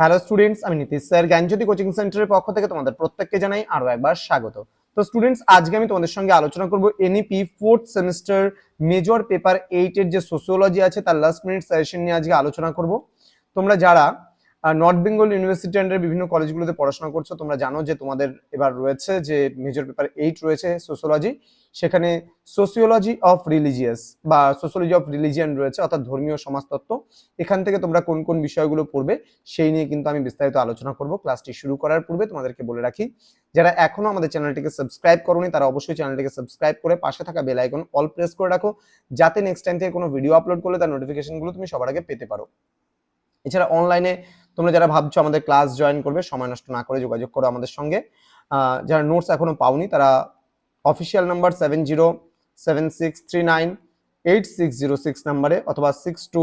Hello students আমি Nitish sir. জ্ঞানজ্যোতি coaching সেন্টারের পক্ষ থেকে তোমাদের প্রত্যেককে জানাই আরও একবার স্বাগত। তো স্টুডেন্টস আজকে আমি তোমাদের সঙ্গে আলোচনা করব NEP fourth semester major paper eight এর যে সোসিওলজি আছে, তার লাস্ট মিনিট সাজেশন নিয়ে আজকে আলোচনা করব। তোমরা যারা নর্থ বেঙ্গল ইউনিভার্সিটি আন্ডার বিভিন্ন কলেজগুলোতে পড়াশোনা করছ, তোমরা জানো যে তোমাদের এবার রয়েছে যে মেজর পেপার এইট রয়েছে সোসিওলজি সেখানে সোসিওলজি অফ রিলিজিয়াস বা সোসিওলজি অফ রিলিজিয়ান রয়েছে, অর্থাৎ ধর্মীয় সমাজতত্ত্ব। এখান থেকে তোমরা কোন কোন বিষয়গুলো পড়বে, সেই নিয়ে কিন্তু আমি বিস্তারিত আলোচনা করব। ক্লাসটি শুরু করার পূর্বে তোমাদেরকে বলে রাখি, যারা এখনও আমাদের চ্যানেলটিকে সাবস্ক্রাইব করোনি, তারা অবশ্যই চ্যানেলটিকে সাবস্ক্রাইব করে পাশে থাকা বেল আইকন অল প্রেস করে রাখো, যাতে নেক্সট টাইম থেকে কোনো ভিডিও আপলোড করলে তার নোটিফিকেশনগুলো তুমি সবার আগে পেতে পারো। এছাড়া অনলাইনে তোমরা যারা ভাবছ আমাদের ক্লাস জয়েন করবে, সময় নষ্ট না করে যোগাযোগ করো আমাদের সঙ্গে। যারা নোটস এখনও পাওনি, তারা official number seven zero seven six three nine eight six zero six নাম্বারে অথবা six two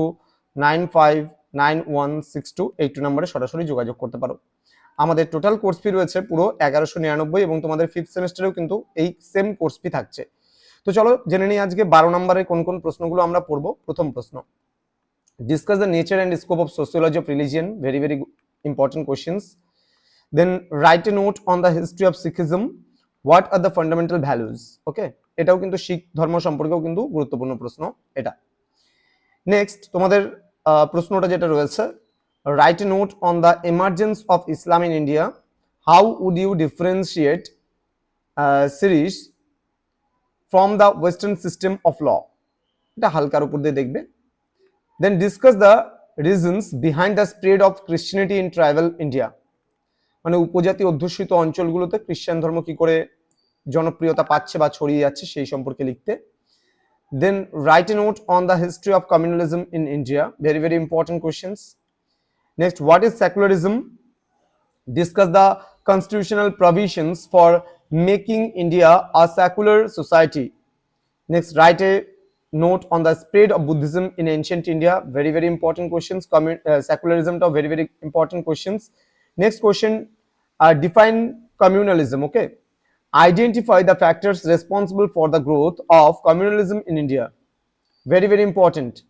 nine five nine one six two eight two নাম্বারে সরাসরি যোগাযোগ করতে পারো। আমাদের টোটাল কোর্স ফি রয়েছে পুরো এগারোশো নিরানব্বই এবং তোমাদের ফিফথ সেমিস্টারেও কিন্তু এই সেম কোর্স ফি থাকছে। তো চলো, জেনে নিই আজকে বারো নম্বরে কোন কোন প্রশ্নগুলো আমরা পড়ব। প্রথম প্রশ্ন discuss the nature and scope of sociology of religion very very important questions then write a note on the history of sikhism what are the fundamental values okay এটাও কিন্তু শিখ ধর্ম সম্পর্কেও কিন্তু গুরুত্বপূর্ণ প্রশ্ন এটা নেক্সট তোমাদের প্রশ্নটা যেটা রয়েছে write a note on the emergence of Islam in India how would you differentiate sharia from the western system of law এটা হালকার উপর দিয়ে দেখবে then discuss the reasons behind the spread of christianity in tribal india মানে উপজাতি অধ্যুষিত অঞ্চলগুলোতে খ্রিস্টান ধর্ম কি করে জনপ্রিয়তা পাচ্ছে বা ছড়িয়ে যাচ্ছে সেই সম্পর্কে লিখতে then write a note on the history of communalism in India very very important questions next what is secularism discuss the constitutional provisions for making India a secular society. Next, write a note on the spread of Buddhism in ancient India. Very, very important questions. Commun- uh, secularism, to very, very important questions. Next question, uh, define communalism. Okay. Identify the factors responsible for the growth of communalism in India. Very, very important.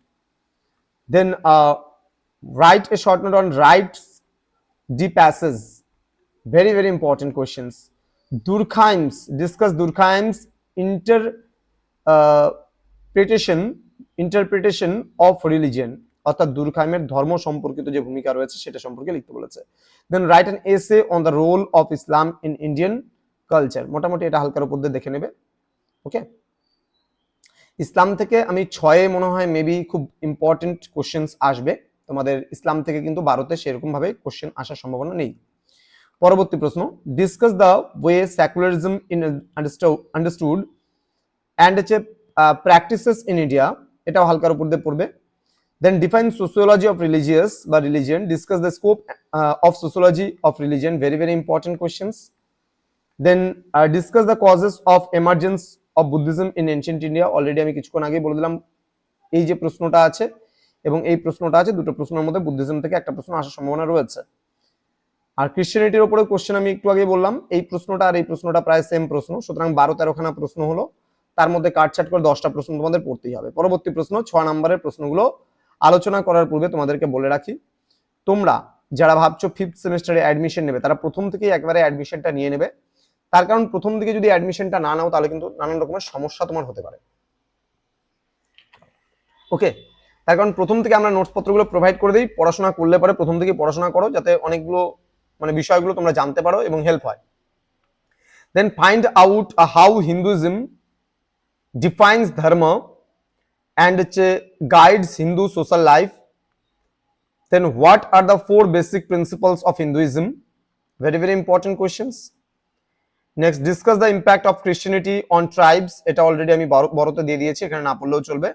Then uh, write a short note on rights the passes very very important questions durkheim's discuss durkheim's inter uh, interpretation interpretation of religion, অর্থাৎ দুর্খাইমের ধর্ম সম্পর্কিত যে ভূমিকা রয়েছে, সেটা সম্পর্কে লিখতে বলেছে। Then write an essay on the role of Islam in Indian culture মোটামুটি এটা হালকার উপর দিয়ে দেখে নেবে। ওকে ইসলাম থেকে আমি ছয়ে মনে হয় মেবি খুব ইম্পর্টেন্ট কোশ্চেন্স আসবে। তোমাদের ইসলাম থেকে কিন্তু ভারতে সেরকম ভাবে কোশ্চেন আসার সম্ভাবনা নেই। পরবর্তী প্রশ্ন discuss the way secularism in understood and হচ্ছে প্র্যাকটিসেস ইন ইন্ডিয়া এটাও হালকার উপর দিয়ে পড়বে। Then define sociology of religious বা religion discuss the scope of sociology of religion very very important questions then discuss the causes of emergence of Buddhism in ancient India already আমি কিছুক্ষণ আগেই বলে দিলাম, এই যে প্রশ্নটা আছে এবং এই প্রশ্নটা আছে, দুটো প্রশ্নের মধ্যে বুদ্ধিজম থেকে একটা প্রশ্ন আসার সম্ভাবনা রয়েছে। আর ক্রিশ্চিয়ানিটির উপরে কোশ্চেন আমি একটু আগে বললাম, এই প্রশ্নটা আর এই প্রশ্নটা প্রায় সেম প্রশ্ন, সুতরাং বারো তেরোখানা প্রশ্ন হলো। তার মধ্যে কাটছাট করে দশটা প্রশ্ন তোমাদের পড়তেই হবে। পরবর্তী প্রশ্ন, ছ নম্বরের প্রশ্নগুলো আলোচনা করার পূর্বে তোমাদেরকে বলে রাখি। তোমরা যারা ভাবছ ফিফথ সেমিস্টারে অ্যাডমিশন নেবে, তারা প্রথম থেকেই একবারে অ্যাডমিশনটা নিয়ে নেবে। তার কারণ প্রথম দিকে যদি অ্যাডমিশনটা না নাও, তাহলে কিন্তু নানান রকমের সমস্যা তোমার হতে পারে। ওকে তার কারণ প্রথম থেকে আমরা নোটস পত্রগুলো প্রোভাইড করে দিই, পড়াশোনা করলে পরে প্রথম থেকে পড়াশোনা করো, যাতে অনেকগুলো মানে বিষয়গুলো তোমরা জানতে পারো এবং হেল্প হয়। Then find out how Hinduism dharma and হচ্ছে guides Hindu social life then what are the four basic principles of Hinduism very very important questions next discuss the impact of Christianity on tribes এটা already আমি বড়- বড়তে দিয়ে দিয়েছি, এখানে না পড়লেও চলবে।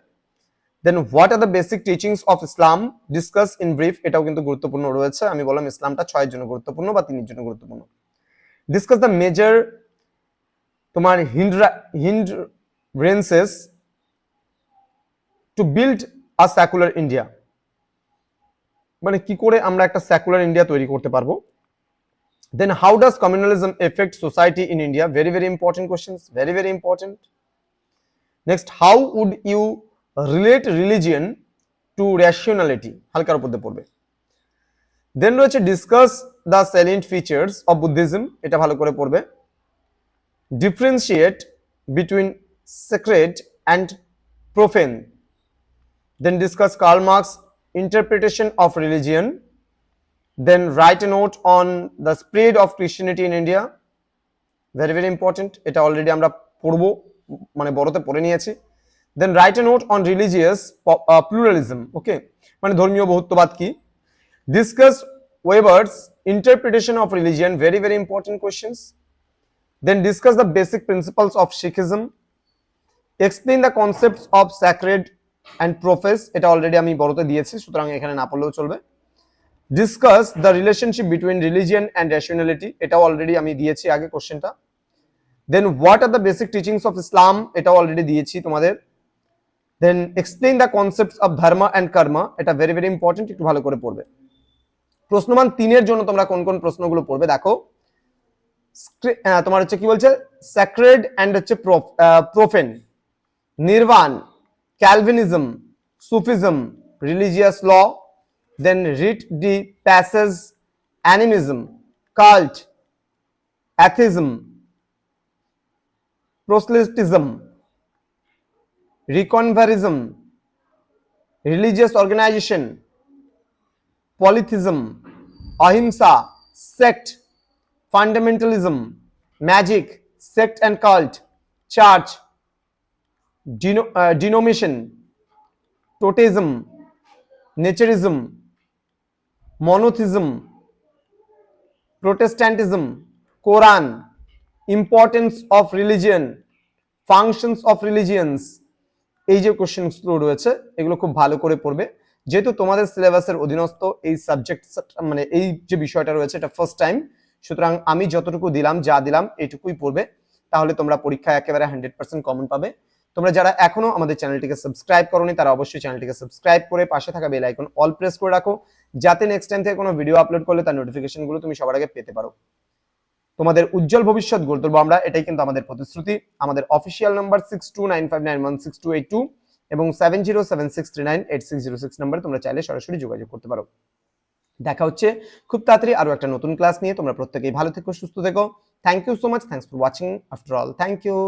Then what are the basic teachings of Islam discuss in brief এটাও কিন্তু গুরুত্বপূর্ণ রয়েছে। আমি বললাম ইসলামটা ছয়ের জন্য গুরুত্বপূর্ণ বা তিনের জন্য গুরুত্বপূর্ণ। ডিসকাস দ্য মেজর তোমার hindrances to build a secular India মানে কি করে আমরা একটা সেকুলার ইন্ডিয়া তৈরি করতে পারব then how does communalism affect society in india very very important questions very very important next how would you relate religion to rationality হালকার উপর দিয়ে পড়বে দেন রয়েছে discuss the salient features of Buddhism এটা ভালো করে পড়বে differentiate between sacred and profane then discuss Karl Marx interpretation of religion then write a note on the spread of Christianity in India very very important এটা already আমরা পড়ব মানে বড়তে পড়ে নিয়েছি। Then write a note on religious pluralism okay মানে ধর্মীয় বহুত্ববাদ কি? Discuss Weber's interpretation of religion very very important questions then discuss the basic principles of Sikhism explain the concepts of sacred and profane এটা already আমি বড়তে দিয়েছি, সুতরাং এখানে না পড়লেও চলবে। Discuss the relationship between religion and rationality এটাও অলরেডি আমি দিয়েছি আগে কোশ্চেনটা then what are the basic teachings of Islam এটাও অলরেডি দিয়েছি তোমাদের। Then explain the concepts of dharma and karma এটা ভেরি ভেরি ইম্পর্টেন্ট একটু ভালো করে পড়বে। প্রশ্নমান তিনের জন্য তোমরা কোন কোন প্রশ্নগুলো পড়বে, দেখো। তোমার হচ্ছে কি বলছে? স্যাক্রেড অ্যান্ড হচ্ছে profane nirvana Calvinism Sufism religious law then rite de passage animism cult atheism proselytism reconversion religious organization polytheism ahimsa sect fundamentalism magic sect and cult church denomination totemism naturism, monotheism, protestantism, quran, importance of religion, functions of religions, এই যে কোশ্চেনগুলো রয়েছে, এগুলো খুব ভালো করে পড়বে। যেহেতু তোমাদের সিলেবাসের অধীনস্থ এই সাবজেক্ট মানে এই যে বিষয়টা রয়েছে, এটা ফার্স্ট টাইম সুতরাং আমি যতটুকু দিলাম, যা দিলাম এইটুকুই পড়বে। তাহলে তোমরা পরীক্ষায় একেবারে হান্ড্রেড পার্সেন্ট কমন পাবে। তোমরা যারা এখনও আমাদের চ্যানেলটিকে সাবস্ক্রাইব করোনি, তারা অবশ্যই চ্যানেলটিকে সাবস্ক্রাইব করে পাশে থাকা বেল আইকন অল প্রেস করে রাখো, যাতে নেক্সট টাইম থেকে কোনো ভিডিও আপলোড করলে তার নোটিফিকেশনগুলো তুমি সবার আগে পেতে পারো। তোমাদের উজ্জ্বল ভবিষ্যৎ গড়ে তুলবো আমরা, এটাই কিন্তু আমাদের প্রতিশ্রুতি। আমাদের official number six two nine five nine one six two eight two এবং seven zero seven six three nine eight six zero six নাম্বারে তোমরা চাইলে সরাসরি যোগাযোগ করতে পারো। দেখা হচ্ছে খুব তাড়াতাড়ি আরও একটা নতুন ক্লাস নিয়ে। তোমরা প্রত্যেকেই ভালো থেকো, সুস্থ থেকো। Thank you so much thanks for watching after all thank you